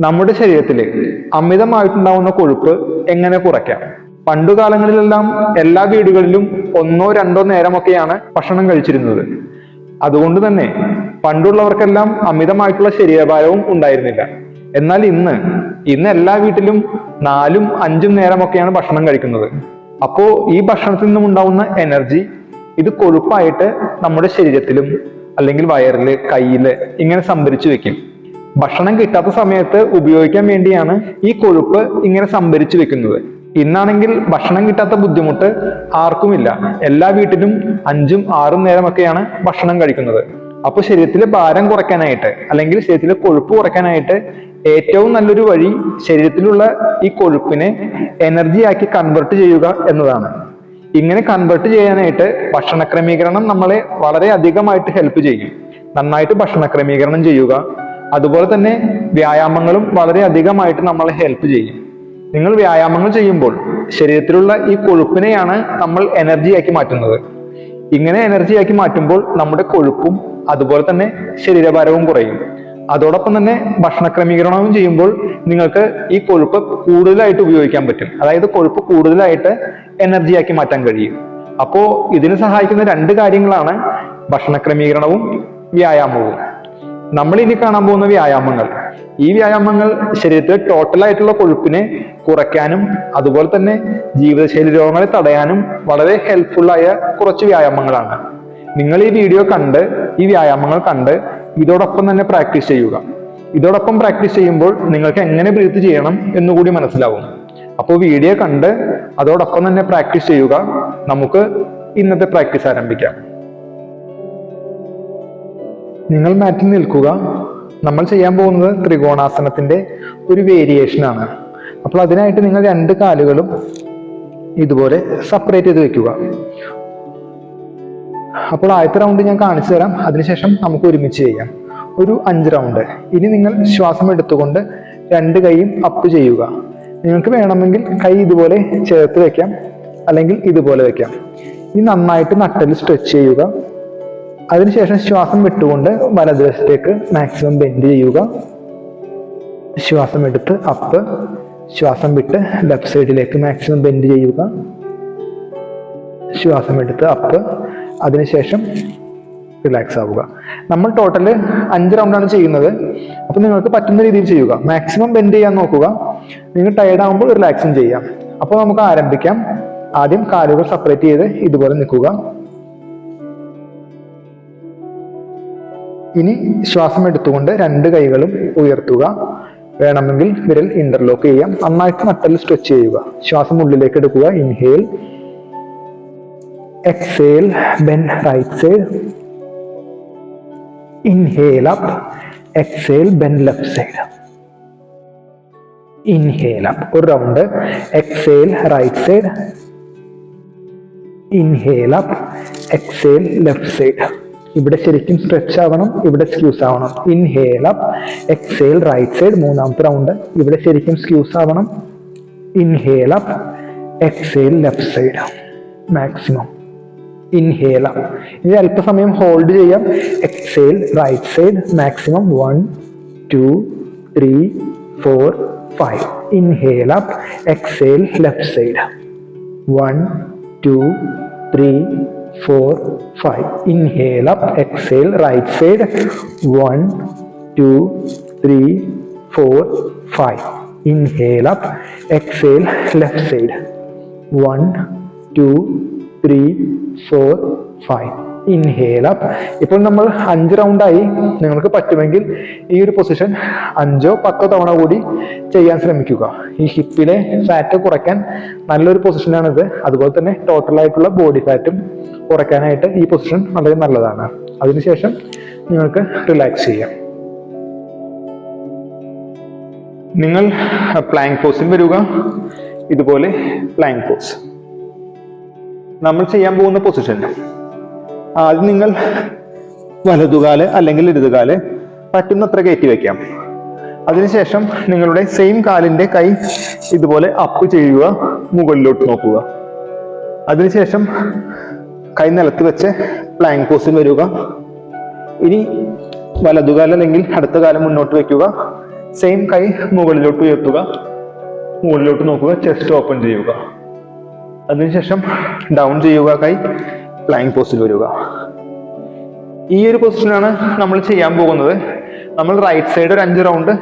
നമ്മുടെ ശരീരത്തിൽ അമിതമായിട്ടുണ്ടാവുന്ന കൊഴുപ്പ് എങ്ങനെ കുറയ്ക്കാം? പണ്ടുകാലങ്ങളിലെല്ലാം എല്ലാ വീടുകളിലും ഒന്നോ രണ്ടോ നേരമൊക്കെയാണ് ഭക്ഷണം കഴിച്ചിരുന്നത്. അതുകൊണ്ട് തന്നെ പണ്ടുള്ളവർക്കെല്ലാം അമിതമായിട്ടുള്ള ശരീരഭാരവും ഉണ്ടായിരുന്നില്ല. എന്നാൽ ഇന്ന് ഇന്ന് എല്ലാ വീട്ടിലും നാലും അഞ്ചും നേരമൊക്കെയാണ് ഭക്ഷണം കഴിക്കുന്നത്. അപ്പോ ഈ ഭക്ഷണത്തിൽ നിന്നും ഉണ്ടാവുന്ന എനർജി ഇത് കൊഴുപ്പായിട്ട് നമ്മുടെ ശരീരത്തിലും അല്ലെങ്കിൽ വയറിൽ കയ്യിൽ ഇങ്ങനെ സംഭരിച്ചു വെക്കും. ഭക്ഷണം കിട്ടാത്ത സമയത്ത് ഉപയോഗിക്കാൻ വേണ്ടിയാണ് ഈ കൊഴുപ്പ് ഇങ്ങനെ സംഭരിച്ചു വെക്കുന്നത്. ഇന്നാണെങ്കിൽ ഭക്ഷണം കിട്ടാത്ത ബുദ്ധിമുട്ട് ആർക്കുമില്ല. എല്ലാ വീട്ടിലും അഞ്ചും ആറും നേരമൊക്കെയാണ് ഭക്ഷണം കഴിക്കുന്നത്. അപ്പൊ ശരീരത്തിലെ ഭാരം കുറയ്ക്കാനായിട്ട് അല്ലെങ്കിൽ ശരീരത്തിലെ കൊഴുപ്പ് കുറയ്ക്കാനായിട്ട് ഏറ്റവും നല്ലൊരു വഴി ശരീരത്തിലുള്ള ഈ കൊഴുപ്പിനെ എനർജിയാക്കി കൺവെർട്ട് ചെയ്യുക എന്നതാണ്. ഇങ്ങനെ കൺവെർട്ട് ചെയ്യാനായിട്ട് ഭക്ഷണ ക്രമീകരണം നമ്മളെ വളരെ അധികമായിട്ട് ഹെൽപ്പ് ചെയ്യും. നന്നായിട്ട് ഭക്ഷണ ക്രമീകരണം ചെയ്യുക അതുപോലെ തന്നെ വ്യായാമങ്ങളും വളരെ അധികമായിട്ട് നമ്മളെ ഹെൽപ്പ് ചെയ്യും. നിങ്ങൾ വ്യായാമങ്ങൾ ചെയ്യുമ്പോൾ ശരീരത്തിലുള്ള ഈ കൊഴുപ്പിനെയാണ് നമ്മൾ എനർജിയാക്കി മാറ്റുന്നത്. ഇങ്ങനെ എനർജിയാക്കി മാറ്റുമ്പോൾ നമ്മുടെ കൊഴുപ്പും അതുപോലെ തന്നെ ശരീരഭാരവും കുറയും. അതോടൊപ്പം തന്നെ ഭക്ഷണ ക്രമീകരണവും ചെയ്യുമ്പോൾ നിങ്ങൾക്ക് ഈ കൊഴുപ്പ് കൂടുതലായിട്ട് ഉപയോഗിക്കാൻ പറ്റും. അതായത് കൊഴുപ്പ് കൂടുതലായിട്ട് എനർജിയാക്കി മാറ്റാൻ കഴിയും. അപ്പോൾ ഇതിന് സഹായിക്കുന്ന രണ്ട് കാര്യങ്ങളാണ് ഭക്ഷണ ക്രമീകരണവും വ്യായാമവും. നമ്മൾ ഇനി കാണാൻ പോകുന്ന വ്യായാമങ്ങൾ. ഈ വ്യായാമങ്ങൾ ശരീരത്തിലെ ടോട്ടൽ ആയിട്ടുള്ള കൊഴുപ്പിനെ കുറയ്ക്കാനും അതുപോലെ തന്നെ ജീവിതശൈലി രോഗങ്ങളെ തടയാനും വളരെ ഹെൽപ്ഫുള്ളായ കുറച്ച് വ്യായാമങ്ങളാണ്. നിങ്ങൾ ഈ വീഡിയോ കണ്ട് ഈ വ്യായാമങ്ങൾ കണ്ട് ഇതോടൊപ്പം തന്നെ പ്രാക്ടീസ് ചെയ്യുക. ഇതോടൊപ്പം പ്രാക്ടീസ് ചെയ്യുമ്പോൾ നിങ്ങൾക്ക് എങ്ങനെ ബ്രീത്ത് ചെയ്യണം എന്നുകൂടി മനസ്സിലാവും. അപ്പോൾ വീഡിയോ കണ്ട് അതോടൊപ്പം തന്നെ പ്രാക്ടീസ് ചെയ്യുക. നമുക്ക് ഇന്നത്തെ പ്രാക്ടീസ് ആരംഭിക്കാം. നിങ്ങൾ മാറ്റിൽ നിൽക്കുക. നമ്മൾ ചെയ്യാൻ പോകുന്നത് ത്രികോണാസനത്തിന്റെ ഒരു വേരിയേഷൻ ആണ്. അപ്പോൾ അതിനായിട്ട് നിങ്ങൾ രണ്ട് കാലുകളും ഇതുപോലെ സെപ്പറേറ്റ് ചെയ്ത് വെക്കുക. അപ്പോൾ ആദ്യത്തെ റൗണ്ട് ഞാൻ കാണിച്ചു തരാം. അതിനുശേഷം നമുക്ക് ഒരുമിച്ച് ചെയ്യാം. ഒരു അഞ്ച് റൗണ്ട് ഇനി നിങ്ങൾ ശ്വാസം എടുത്തുകൊണ്ട് രണ്ട് കൈയും അപ്പ് ചെയ്യുക. നിങ്ങൾക്ക് വേണമെങ്കിൽ കൈ ഇതുപോലെ ചേർത്ത് വെക്കാം. അല്ലെങ്കിൽ ഇതുപോലെ വെക്കാം. ഇനി നന്നായിട്ട് നട്ടൽ സ്ട്രെച്ച് ചെയ്യുക. അതിനുശേഷം ശ്വാസം വിട്ടുകൊണ്ട് വലതുവശത്തേക്ക് മാക്സിമം ബെൻഡ് ചെയ്യുക. ശ്വാസം എടുത്ത് അപ്പ് ശ്വാസം വിട്ട് ലെഫ്റ്റ് സൈഡിലേക്ക് മാക്സിമം ബെൻഡ് ചെയ്യുക. ശ്വാസം എടുത്ത് അപ്പ് അതിനുശേഷം റിലാക്സ് ആവുക. നമ്മൾ ടോട്ടൽ അഞ്ച് റൗണ്ടാണ് ചെയ്യുന്നത്. അപ്പൊ നിങ്ങൾക്ക് പറ്റുന്ന രീതിയിൽ ചെയ്യുക. മാക്സിമം ബെൻഡ് ചെയ്യാൻ നോക്കുക. നിങ്ങൾ ടയർഡ് ആകുമ്പോൾ റിലാക്സും ചെയ്യാം. അപ്പോൾ നമുക്ക് ആരംഭിക്കാം. ആദ്യം കാലുകൾ സെപ്പറേറ്റ് ചെയ്ത് ഇതുപോലെ നിൽക്കുക. ഇനി ശ്വാസം എടുത്തുകൊണ്ട് രണ്ട് കൈകളും ഉയർത്തുക. വേണമെങ്കിൽ വിരൽ ഇന്റർലോക്ക് ചെയ്യാം. നന്നായിട്ട് നട്ടൽ സ്ട്രെച്ച് ചെയ്യുക. ശ്വാസം ഉള്ളിലേക്ക് എടുക്കുക. Inhale exhale bend right side inhale up exhale bend left side inhale up ഒരു round exhale right side inhale up exhale left side ഇവിടെ ശരിക്കും സ്ട്രെച്ച് ആവണം ഇവിടെ സ്ക്യൂസ് ആവണം. Inhale up exhale right side മൂന്നാമത്തെ റൗണ്ട് ഇവിടെ ശരിക്കും സ്ക്യൂസ് ആവണം. Inhale up exhale left side maximum inhale up ഇനി അല്പസമയം ഹോൾഡ് ചെയ്യാം. Exhale right side maximum one two three four five inhale up exhale left side one two three 4, 5. Inhale up, exhale, right side. 1, 2, 3, 4, 5. Inhale up, exhale, left side. 1, 2, 3, 4, 5 inhale up ഇപ്പോൾ നമ്മൾ അഞ്ച് റൗണ്ടായി നിങ്ങൾക്ക് പറ്റുമെങ്കിൽ ഈ ഒരു പൊസിഷൻ അഞ്ചോ പത്തോ തവണ കൂടി ചെയ്യാൻ ശ്രമിക്കുക. ഈ ഹിപ്പിലെ ഫാറ്റ് കുറയ്ക്കാൻ നല്ലൊരു പൊസിഷനാണിത് അതുപോലെ തന്നെ ടോട്ടൽ ആയിട്ടുള്ള ബോഡി ഫാറ്റും കുറയ്ക്കാനായിട്ട് ഈ പൊസിഷൻ വളരെ നല്ലതാണ്. അതിനുശേഷം നിങ്ങൾക്ക് റിലാക്സ് ചെയ്യാം. നിങ്ങൾ പ്ലാങ്ക് പോസിൽ വരിക. ഇതുപോലെ പ്ലാങ്ക് പോസ് നമ്മൾ ചെയ്യാൻ പോകുന്ന പൊസിഷൻ ആദ്യം നിങ്ങൾ വലതുകാൽ അല്ലെങ്കിൽ ഇടതുകാൽ പറ്റുന്നത്ര കയറ്റി വെക്കാം. അതിനുശേഷം നിങ്ങളുടെ സെയിം കാലിന്റെ കൈ ഇതുപോലെ അപ്പ് ചെയ്യുക മുകളിലോട്ട് നോക്കുക. അതിനുശേഷം കൈ നിലത്ത് വെച്ച് പ്ലാങ്ക് പോസിൽ വരിക. ഇനി വലതുകാലം അല്ലെങ്കിൽ അടുത്ത കാലം മുന്നോട്ട് വെക്കുക. സെയിം കൈ മുകളിലോട്ട് ഉയർത്തുക മുകളിലോട്ട് നോക്കുക ചെസ്റ്റ് ഓപ്പൺ ചെയ്യുക. അതിനുശേഷം ഡൗൺ ചെയ്യുക കൈ. പ്ലാങ് പോസ്റ്റിൽ വരിക. ഈ ഒരു പൊസിഷനാണ് നമ്മൾ ചെയ്യാൻ പോകുന്നത്. നമ്മൾ റൈറ്റ് സൈഡ് ഒരു അഞ്ച് റൗണ്ട്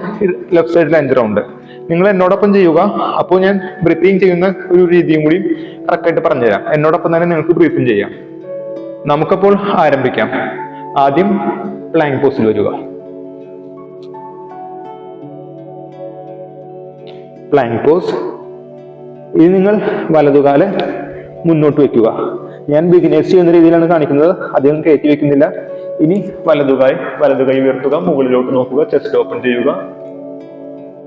ലെഫ്റ്റ് സൈഡിൽ അഞ്ച് റൗണ്ട് നിങ്ങൾ എന്നോടൊപ്പം ചെയ്യുക. അപ്പോൾ ഞാൻ ബ്രീത്തിങ് ചെയ്യുന്ന ഒരു രീതിയും കൂടി കറക്റ്റായിട്ട് പറഞ്ഞുതരാം. എന്നോടൊപ്പം തന്നെ നിങ്ങൾക്ക് ബ്രീത്തിങ് ചെയ്യാം. നമുക്കപ്പോൾ ആരംഭിക്കാം. ആദ്യം പ്ലാങ് പോസ്റ്റിൽ വരിക. പ്ലാങ് പോസ് ഇനി നിങ്ങൾ വലതുകാൽ മുന്നോട്ട് വെക്കുക ഞാൻ ബിഗിനേഴ്സ് ചെയ്യുന്ന രീതിയിലാണ് കാണിക്കുന്നത്. അധികം കയറ്റി വെക്കുന്നില്ല. ഇനി വലതുകൈ വലതുകൈ ഉയർത്തുക മുകളിലോട്ട് നോക്കുക ചെസ്റ്റ് ഓപ്പൺ ചെയ്യുക.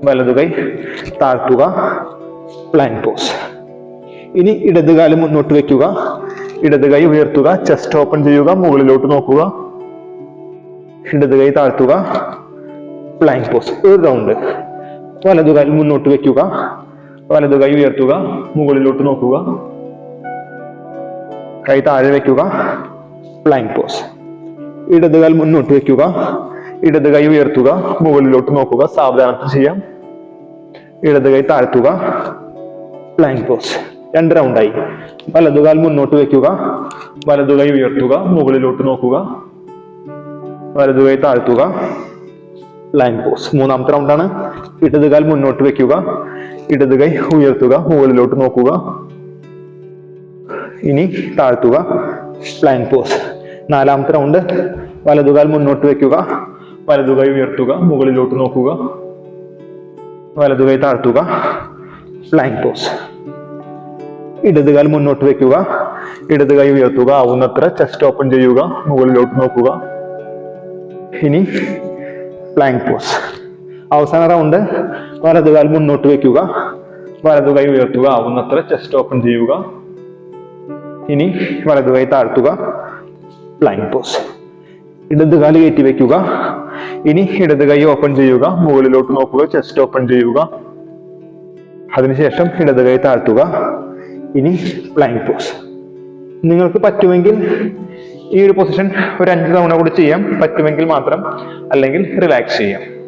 വലതുകൈ താഴ്ത്തുക പ്ലാൻ പോസ് ഇനി ഇടതുകാൽ മുന്നോട്ട് വെക്കുക. ഇടതുകൈ ഉയർത്തുക ചെസ്റ്റ് ഓപ്പൺ ചെയ്യുക മുകളിലോട്ട് നോക്കുക. ഇടതുകൈ താഴ്ത്തുക പ്ലാങ് പോസ് ഒരു റൗണ്ട് വലതുകാൽ മുന്നോട്ട് വെക്കുക. വലതുകൈ ഉയർത്തുക മുകളിലോട്ട് നോക്കുക. കൈ താഴെ വെക്കുക. പ്ലാങ് പോസ് ഇടതുകാൽ മുന്നോട്ട് വെക്കുക. ഇടതുകൈ ഉയർത്തുക. മുകളിലോട്ട് നോക്കുക. സാവധാനത്തിൽ ചെയ്യാം. ഇടത് കൈ താഴ്ത്തുക. പ്ലാങ് പോസ് രണ്ട് റൗണ്ടായി വലതുകാൽ മുന്നോട്ട് വെക്കുക. വലതുകൈ ഉയർത്തുക. മുകളിലോട്ട് നോക്കുക. വലതുകൈ താഴ്ത്തുക. പ്ലാങ് പോസ് മൂന്നാമത്തെ റൗണ്ടാണ് ഇടതുകാൽ മുന്നോട്ട് വെക്കുക. ഇടതുകൈ ഉയർത്തുക. മുകളിലോട്ട് നോക്കുക. ഇനി താഴ്ത്തുക. പ്ലാങ് പോസ് നാലാമത്തെ റൗണ്ട് വലതുകാൽ മുന്നോട്ട് വെക്കുക. വലതുകൈ ഉയർത്തുക. മുകളിലോട്ട് നോക്കുക. വലതുകൈ താഴ്ത്തുക. പ്ലാങ് പോസ് ഇടതുകാൽ മുന്നോട്ട് വെക്കുക. ഇടതുകൈ ഉയർത്തുക. ആവുന്നത്ര ചെസ്റ്റ് ഓപ്പൺ ചെയ്യുക. മുകളിലോട്ട് നോക്കുക. ഇനി പ്ലാങ്ക് പോസ് അവസാന റൗണ്ട് വലതുകാൽ മുന്നോട്ട് വെക്കുക. വലതുകൈ ഉയർത്തുക. ആവുന്നത്ര ചെസ്റ്റ് ഓപ്പൺ ചെയ്യുക. ഇനി വലതുകൈ താഴ്ത്തുക. പ്ലാങ്ക് പോസ് ഇടത് കാൽ കയറ്റി വെക്കുക. ഇനി ഇടത് കൈ ഓപ്പൺ ചെയ്യുക. മുകളിലോട്ട് നോക്കുക. ചെസ്റ്റ് ഓപ്പൺ ചെയ്യുക. അതിനുശേഷം ഇടത് കൈ താഴ്ത്തുക. ഇനി പ്ലാങ്ക് പോസ് നിങ്ങൾക്ക് പറ്റുമെങ്കിൽ ഈ ഒരു പൊസിഷൻ ഒരു അഞ്ച് തവണ കൂടി ചെയ്യാം. പറ്റുമെങ്കിൽ മാത്രം. അല്ലെങ്കിൽ റിലാക്സ് ചെയ്യാം.